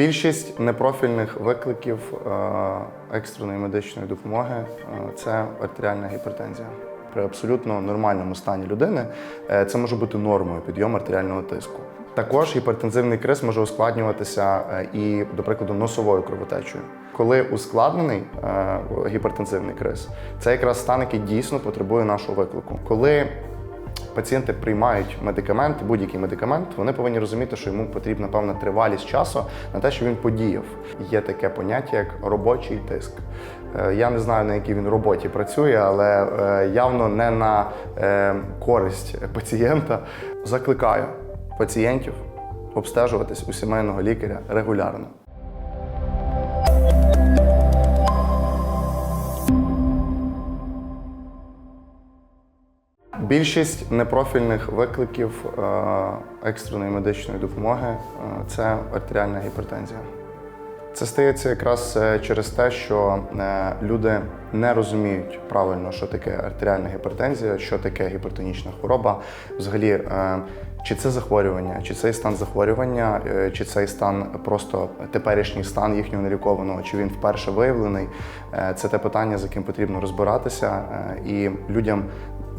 Більшість непрофільних викликів е, екстреної медичної допомоги е, це артеріальна гіпертензія. При абсолютно нормальному стані людини е, це може бути нормою підйом артеріального тиску. Також гіпертензивний криз може ускладнюватися і, до прикладу, носовою кровотечею. Коли ускладнений гіпертензивний криз, це якраз стан, який дійсно потребує нашого виклику. Коли пацієнти приймають медикамент, будь-який медикамент, вони повинні розуміти, що йому потрібна певна тривалість часу на те, що він подіяв. Є таке поняття, як робочий тиск. Е, Я не знаю, на якій він роботі працює, але е, явно не на е, користь пацієнта. Закликаю пацієнтів обстежуватись у сімейного лікаря регулярно. Більшість непрофільних викликів е, екстреної медичної допомоги е, це артеріальна гіпертензія. Це стається якраз е, через те, що люди не розуміють правильно, що таке артеріальна гіпертензія, що таке гіпертонічна хвороба. Взагалі, чи це захворювання, чи цей стан захворювання, чи цей стан просто теперішній стан їхнього нелікованого, чи він вперше виявлений. Це те питання, з яким потрібно розбиратися, і людям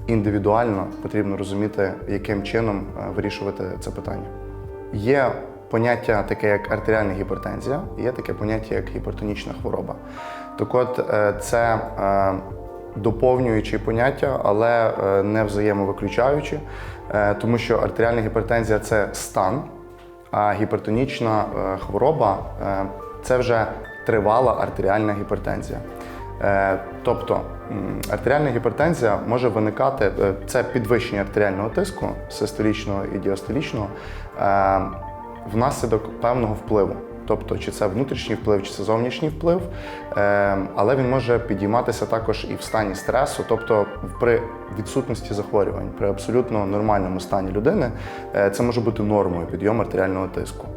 індивідуально потрібно розуміти, яким чином е, вирішувати це питання. Є поняття таке, як артеріальна гіпертензія, є таке поняття, як гіпертонічна хвороба. Так от, е, це е, доповнюючі поняття, але не взаємовиключаючі, тому що артеріальна гіпертензія це стан, а гіпертонічна хвороба це вже тривала артеріальна гіпертензія. Е, Тобто артеріальна гіпертензія може виникати, е, це підвищення артеріального тиску систолічного і діастолічного е, внаслідок певного впливу. Тобто, чи це внутрішній вплив, чи це зовнішній вплив, але він може підійматися також і в стані стресу, тобто при відсутності захворювань, при абсолютно нормальному стані людини, це може бути нормою підйом артеріального тиску.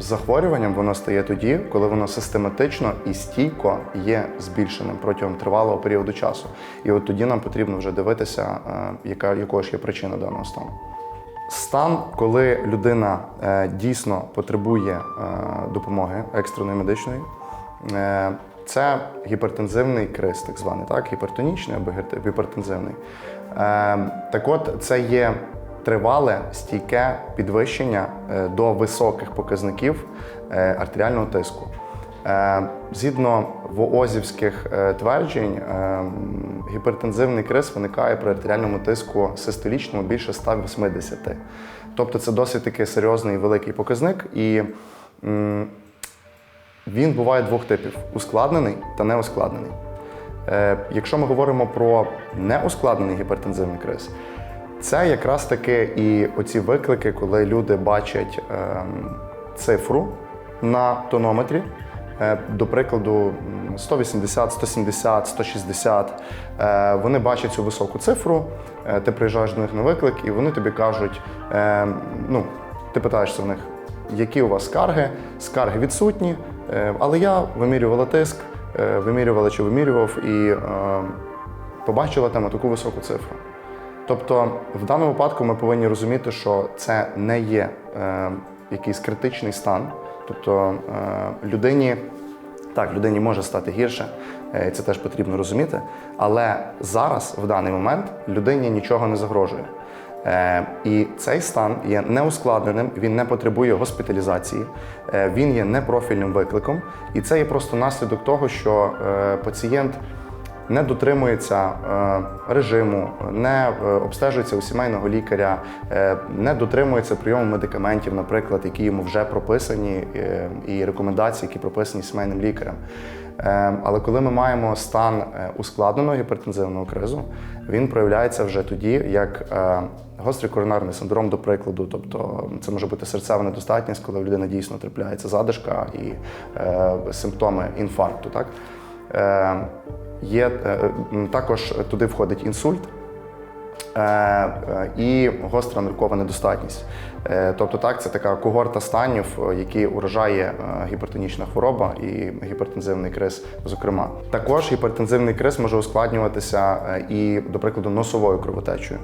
Захворюванням воно стає тоді, коли воно систематично і стійко є збільшеним протягом тривалого періоду часу. І от тоді нам потрібно вже дивитися, е, яка, якою ж є причина даного стану. Стан, коли людина е, дійсно потребує е, допомоги екстреної медичної, це гіпертензивний криз, так званий, так? гіпертонічний або гіпертензивний. Так от, це є тривале стійке підвищення е, до високих показників е, артеріального тиску. Е, Згідно воозівських тверджень, гіпертензивний криз виникає при артеріальному тиску систолічному більше 180. Тобто це досить таки серйозний великий показник. І він буває двох типів: ускладнений та неускладнений. Якщо ми говоримо про неускладнений гіпертензивний криз, це якраз таки і оці виклики, коли люди бачать ем, цифру на тонометрі, е, до прикладу, м, 180, 170, 160. Е, Вони бачать цю високу цифру, е, ти приїжджаєш до них на виклик, і вони тобі кажуть: е, ну, ти питаєшся в них, які у вас скарги? Скарги відсутні, але я вимірювала тиск, вимірювала чи вимірював і е, побачила там таку високу цифру. Тобто, в даному випадку ми повинні розуміти, що це не є е, якийсь критичний стан. Тобто е, людині, так, людині може стати гірше, е, і це теж потрібно розуміти. Але зараз, в даний момент, людині нічого не загрожує. Е, і цей стан є неускладненим, він не потребує госпіталізації, е, він є непрофільним викликом, і це є просто наслідок того, що пацієнт не дотримується е, режиму, не е, обстежується у сімейного лікаря, е, не дотримується прийому медикаментів, наприклад, які йому вже прописані, і рекомендації, які прописані сімейним лікарем. Але коли ми маємо стан ускладненого гіпертензивного кризу, він проявляється вже тоді, як гострий коронарний синдром, до прикладу. Тобто це може бути серцева недостатність, коли в людини дійсно трапляється задишка і симптоми інфаркту. Так? Є е, також туди входить інсульт е, е, і гостра ниркова недостатність. Тобто, так, це така когорта станів, які уражає гіпертонічна хвороба і гіпертензивний криз, зокрема. Також гіпертензивний криз може ускладнюватися і, до прикладу, носовою кровотечею.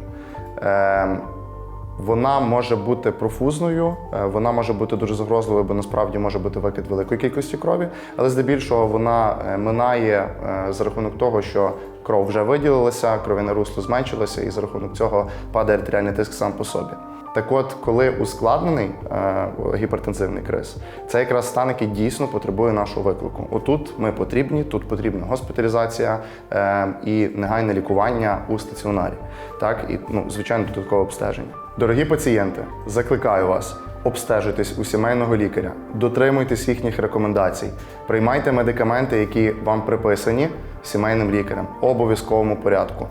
Вона може бути профузною, е, вона може бути дуже загрозливою, бо насправді може бути викид великої кількості крові, але здебільшого вона е, минає е, за рахунок того, що кров вже виділилася, кров'яне русло зменшилося, і за рахунок цього падає артеріальний тиск сам по собі. Так от, коли ускладнений е, гіпертензивний криз, це якраз стан, який дійсно потребує нашого виклику. Отут ми потрібні, тут потрібна госпіталізація е, і негайне лікування у стаціонарі. Так, і ну, звичайно, додаткове обстеження. Дорогі пацієнти, закликаю вас. Обстежуйтесь у сімейного лікаря, дотримуйтесь їхніх рекомендацій, приймайте медикаменти, які вам приписані сімейним лікарем, обов'язковому порядку.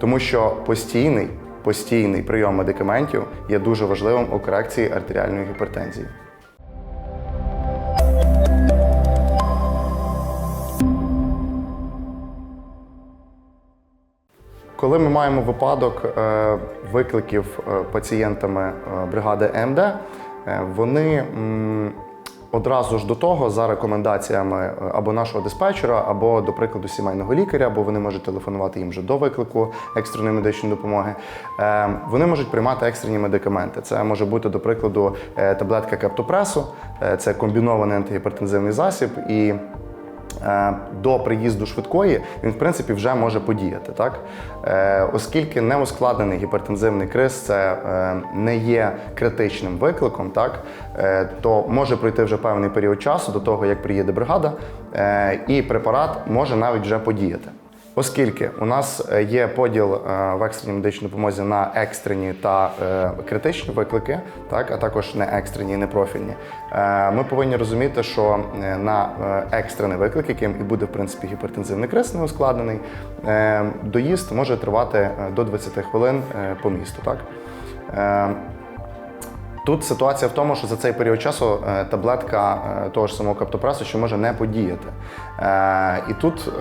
Тому що постійний, постійний прийом медикаментів є дуже важливим у корекції артеріальної гіпертензії. Коли ми маємо випадок е, викликів е, пацієнтами е, бригади МД, вони одразу ж до того за рекомендаціями е, або нашого диспетчера, або, до прикладу, сімейного лікаря, або вони можуть телефонувати їм вже до виклику екстреної медичної допомоги. е, Вони можуть приймати екстрені медикаменти. Це може бути, до прикладу, е, таблетка кептопресу, це комбінований антигіпертензивний засіб. і до приїзду швидкої він, в принципі, вже може подіяти. Так? Е, Оскільки неускладнений гіпертензивний криз це е, не є критичним викликом, так? е, то може пройти вже певний період часу до того, як приїде бригада, е, і препарат може навіть вже подіяти. Оскільки у нас е, є поділ е, в екстреній медичній допомозі на екстрені та е, критичні виклики, так, а також не екстрені і непрофільні, е, ми повинні розуміти, що на екстрений виклик, яким і буде в принципі гіпертензивний криз неускладнений, е, доїзд може тривати до 20 хвилин по місту. Так? Тут ситуація в тому, що за цей період часу таблетка того ж самого каптопресу ще може не подіяти. І тут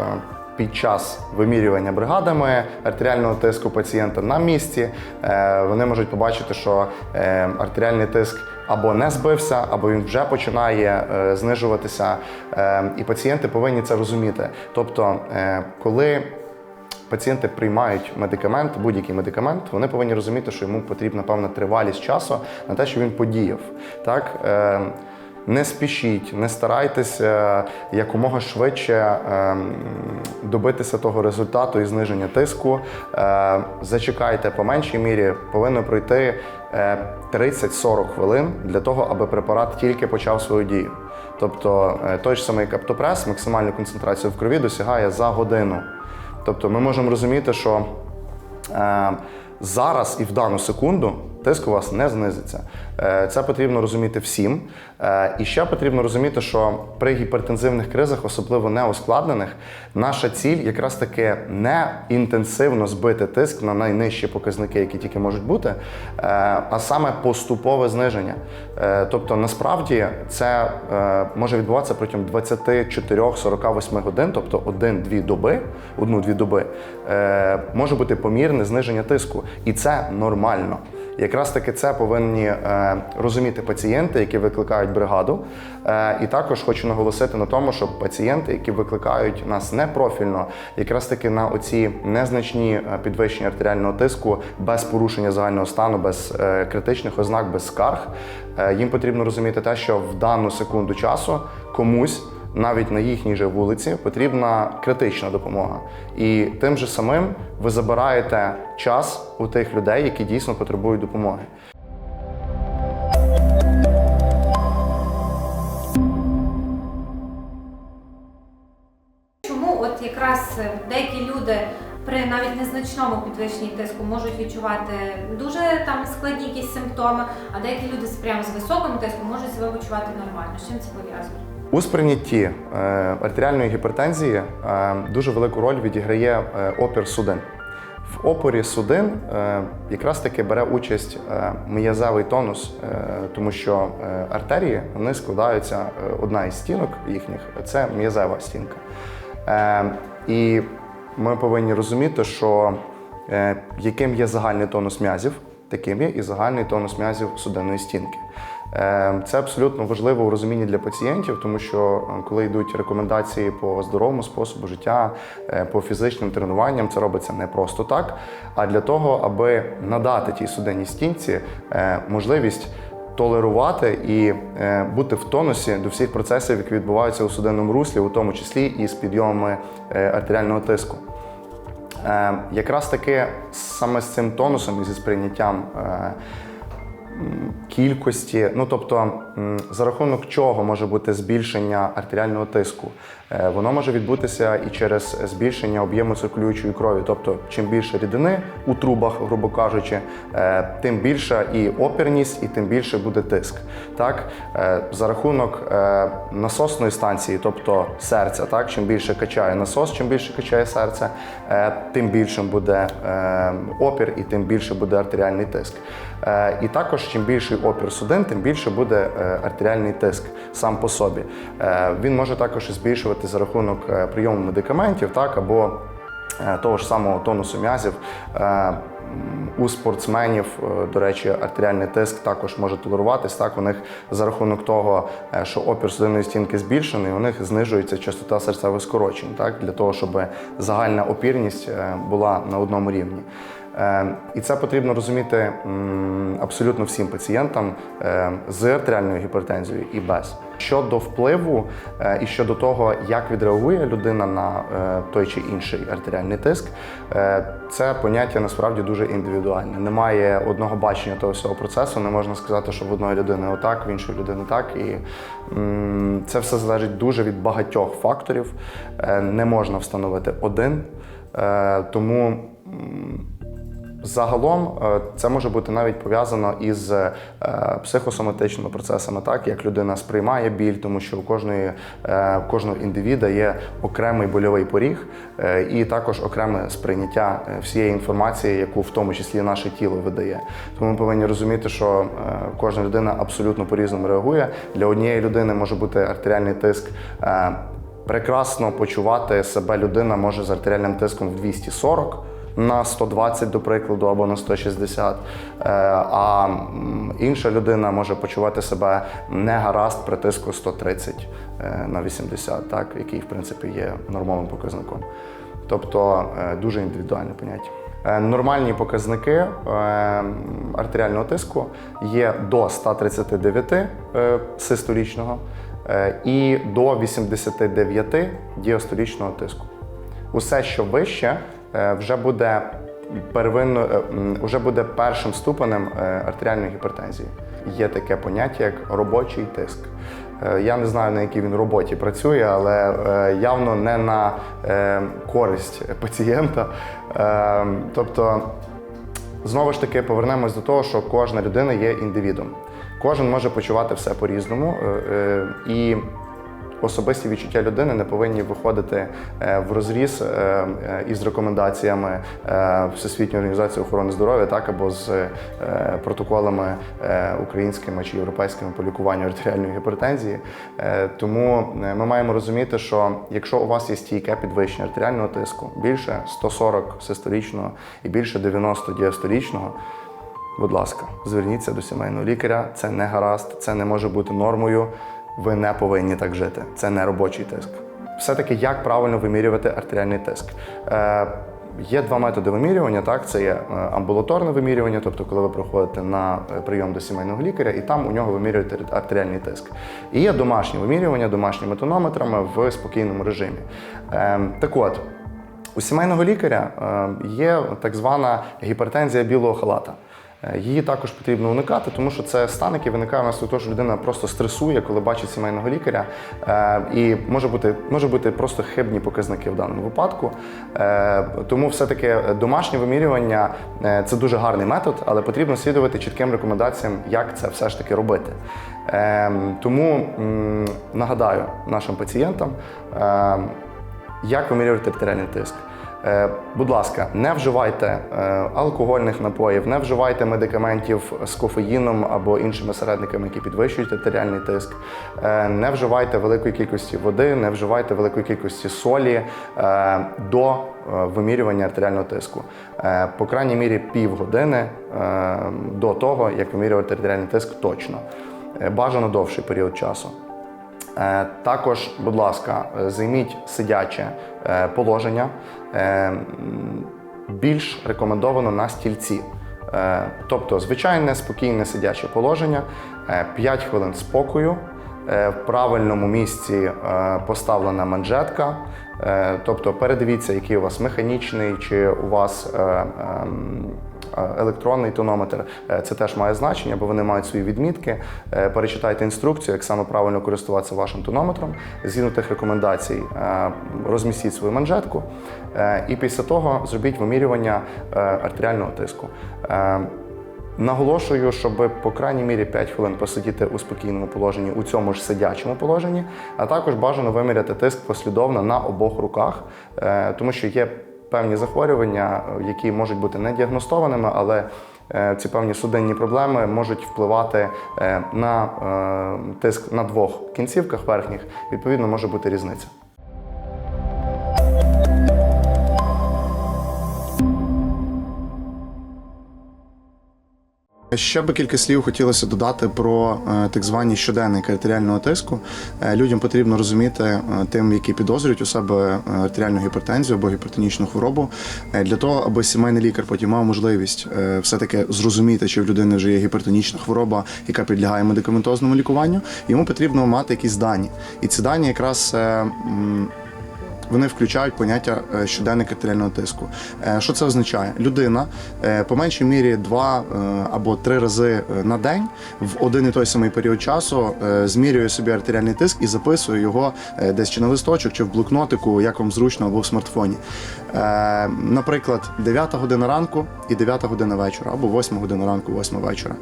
під час вимірювання бригадами артеріального тиску пацієнта на місці е, вони можуть побачити, що е, артеріальний тиск або не збився, або він вже починає е, знижуватися. І пацієнти повинні це розуміти. Тобто, коли пацієнти приймають медикамент, будь-який медикамент, вони повинні розуміти, що йому потрібна певна тривалість часу на те, щоб він подіяв. Так? Е, не спішіть, не старайтеся якомога швидше е, добитися того результату і зниження тиску. Е, зачекайте по меншій мірі, повинно пройти е, 30-40 хвилин для того, аби препарат тільки почав свою дію. Тобто е, той ж самий каптопрес, максимальну концентрацію в крові досягає за годину. Тобто ми можемо розуміти, що е, зараз і в дану секунду тиск у вас не знизиться. Е, це потрібно розуміти всім. Е, і ще потрібно розуміти, що при гіпертензивних кризах, особливо неускладнених, наша ціль якраз таки не інтенсивно збити тиск на найнижчі показники, які тільки можуть бути, е, а саме поступове зниження. Тобто, насправді це може відбуватися протягом 24-48 годин, тобто 1-2 доби, одну-дві доби, може бути помірне зниження тиску, і це нормально. Якраз таки це повинні е, розуміти пацієнти, які викликають бригаду. Е, і також хочу наголосити на тому, що пацієнти, які викликають нас непрофільно, якраз таки на оці незначні е, підвищення артеріального тиску без порушення загального стану, без критичних ознак, без скарг, їм потрібно розуміти те, що в дану секунду часу комусь навіть на їхній же вулиці потрібна критична допомога. І тим же самим ви забираєте час у тих людей, які дійсно потребують допомоги. Чому от якраз е, деякі люди при навіть незначному підвищенні тиску можуть відчувати дуже там складні якісь симптоми, а деякі люди з прямо з високим тиском можуть себе почувати нормально. З чим це пов'язано? У сприйнятті е, артеріальної гіпертензії е, дуже велику роль відіграє е, опір судин. В опорі судин якраз таки бере участь м'язевий тонус, тому що артерії вони складаються одна із стінок їхніх це м'язева стінка. І ми повинні розуміти, що яким є загальний тонус м'язів, таким є і загальний тонус м'язів судинної стінки. Е, Це абсолютно важливо у розумінні для пацієнтів, тому що е, коли йдуть рекомендації по здоровому способу життя, е, по фізичним тренуванням, це робиться не просто так, а для того, аби надати тій суденній стінці можливість толерувати і е, бути в тонусі до всіх процесів, які відбуваються у судинному руслі, у тому числі і з підйомами е, артеріального тиску. Е, Якраз таки саме з цим тонусом і зі сприйняттям е, кількості, ну тобто за рахунок чого може бути збільшення артеріального тиску. Е, Воно може відбутися і через збільшення об'єму циркулюючої крові. Тобто, чим більше рідини у трубах, грубо кажучи, е, тим більша і опірність, і тим більше буде тиск. Так? Е, За рахунок насосної станції, тобто серця, так? чим більше качає насос, чим більше качає серце, тим більшим буде опір і тим більше буде артеріальний тиск. І також, чим більший опір судин, тим більше буде е, артеріальний тиск сам по собі. Е, Він може також збільшувати за рахунок е, прийому медикаментів, так або того ж самого тонусу м'язів. У спортсменів, до речі, артеріальний тиск також може толеруватись. Так, у них за рахунок того, що опір судинної стінки збільшений, у них знижується частота серцевих скорочень, так, для того, щоб загальна опірність була на одному рівні. Е, І це потрібно розуміти абсолютно всім пацієнтам е, з артеріальною гіпертензією і без. Щодо впливу е, і щодо того, як відреагує людина на той чи інший артеріальний тиск, це поняття насправді дуже індивідуальне. Немає одного бачення того всього процесу. Не можна сказати, що в одної людини отак, в іншої людини так. І це все залежить дуже від багатьох факторів. Не можна встановити один. Тому. Загалом е, це може бути навіть пов'язано із е, психосоматичними процесами, так як людина сприймає біль, тому що у кожної е, у кожного індивіда є окремий больовий поріг, і також окреме сприйняття всієї інформації, яку в тому числі наше тіло видає. Тому ми повинні розуміти, що кожна людина абсолютно по-різному реагує. Для однієї людини може бути артеріальний тиск. Прекрасно почувати себе людина може з артеріальним тиском в 240 на 120, до прикладу, або на 160. Е, А інша людина може почувати себе не гаразд при тиску 130 е, на 80, так, який, в принципі, є нормовим показником. Тобто е, дуже індивідуальне поняття. Нормальні показники артеріального тиску є до 139 е, систолічного і до 89 діастолічного тиску. Усе, що вище, вже буде первинно, е, вже буде першим ступенем е, артеріальної гіпертензії. Є таке поняття, як робочий тиск. Е, Я не знаю, на якій він роботі працює, але е, явно не на е, користь пацієнта. Е, Тобто, Знову ж таки, повернемось до того, що кожна людина є індивідом. Кожен може почувати все по-різному. е, е, І особисті відчуття людини не повинні виходити е, в розріз е, е, із рекомендаціями Всесвітньої організації охорони здоров'я, так або з протоколами українськими чи європейськими по лікуванню артеріальної гіпертензії. Тому ми маємо розуміти, що якщо у вас є стійке підвищення артеріального тиску, більше 140 систолічного і більше 90 діастолічного, Будь ласка, зверніться до сімейного лікаря. Це не гаразд, це не може бути нормою. Ви не повинні так жити. Це не робочий тиск. Все-таки як правильно вимірювати артеріальний тиск? Е, Є два методи вимірювання. Так, це є е, амбулаторне вимірювання, тобто, коли ви приходите на е, прийом до сімейного лікаря, і там у нього вимірюєте артеріальний тиск. І є домашнє вимірювання домашніми тонометрами в спокійному режимі. Е, Так от. У сімейного лікаря е, є так звана гіпертензія білого халата. Е, Її також потрібно уникати, тому що це стан, який виникає внаслідок того, що людина просто стресує, коли бачить сімейного лікаря. Е, І може бути, може бути просто хибні показники в даному випадку. Е, Тому все-таки домашнє вимірювання це дуже гарний метод, але потрібно слідувати чітким рекомендаціям, як це все ж таки робити. Е, Тому нагадаю нашим пацієнтам. е, як вимірювати артеріальний тиск? Е, Будь ласка, не вживайте е, алкогольних напоїв, не вживайте медикаментів з кофеїном або іншими середниками, які підвищують артеріальний тиск. Е, Не вживайте великої кількості води, не вживайте великої кількості солі до вимірювання артеріального тиску. По крайній мірі півгодини до того, як вимірювати артеріальний тиск точно. бажано довший період часу. Е, Також, будь ласка, е, займіть сидяче е, положення. Більш рекомендовано на стільці. Тобто, звичайне спокійне сидяче положення, 5 хвилин спокою, в правильному місці поставлена манжетка. Тобто передивіться, який у вас механічний, чи у вас ем, електронний тонометр. Е, Це теж має значення, бо вони мають свої відмітки. Е, Перечитайте інструкцію, як саме правильно користуватися вашим тонометром. Згідно тих рекомендацій, е, розмістіть свою манжетку, е, і після того зробіть вимірювання е, артеріального тиску. Е, Наголошую, щоб по крайній мірі 5 хвилин посидіти у спокійному положенні, у цьому ж сидячому положенні, а також бажано виміряти тиск послідовно на обох руках, е, тому що є певні захворювання, які можуть бути не діагностованими, але е, ці певні судинні проблеми можуть впливати е, на е, тиск на двох кінцівках верхніх. Відповідно, може бути різниця. Ще би кілька слів хотілося додати про е, так звані щоденники артеріального тиску. Е, Людям потрібно розуміти е, тим, які підозрюють у себе артеріальну гіпертензію або гіпертонічну хворобу, для того, аби сімейний лікар потім мав можливість все-таки зрозуміти, чи в людини вже є гіпертонічна хвороба, яка підлягає медикаментозному лікуванню. Йому потрібно мати якісь дані, і ці дані якраз. Вони включають поняття е, щоденник артеріального тиску. Е, Що це означає? Людина е, по меншій мірі два або три рази на день в один і той самий період часу змірює собі артеріальний тиск і записує його десь чи на листочок, чи в блокнотику, як вам зручно, або в смартфоні. Наприклад, 9 година ранку і 9 година вечора, або 8 година ранку, 8 вечора.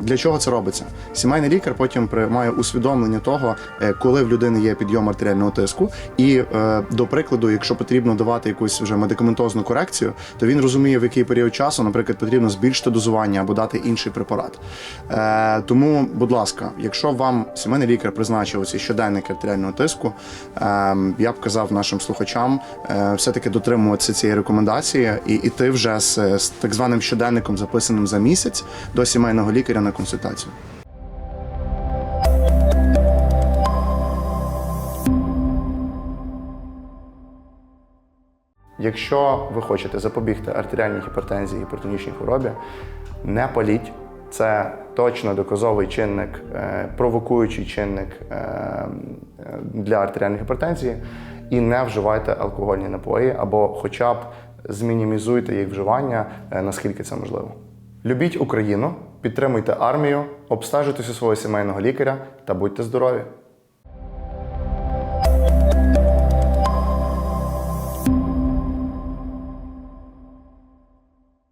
Для чого це робиться? Сімейний лікар потім приймає усвідомлення того, коли в людини є підйом артеріального тиску. І е, до прикладу, якщо потрібно давати якусь вже медикаментозну корекцію, то він розуміє, в який період часу, наприклад, потрібно збільшити дозування або дати інший препарат. Е, тому, будь ласка, якщо вам сімейний лікар призначив ці щоденники артеріального тиску, е, я б казав нашим слухачам все-таки дотримуватися цієї рекомендації і іти вже з так званим щоденником, записаним за місяць, до сімейного лікаря на консультацію. Якщо ви хочете запобігти артеріальній гіпертензії, гіпертонічній хворобі, не паліть. Це точно доказовий чинник, е, провокуючий чинник е, е, для артеріальної гіпертензії. І не вживайте алкогольні напої або хоча б змінімізуйте їх вживання, наскільки це можливо. Любіть Україну, підтримуйте армію, обстежуйтесь у свого сімейного лікаря та будьте здорові!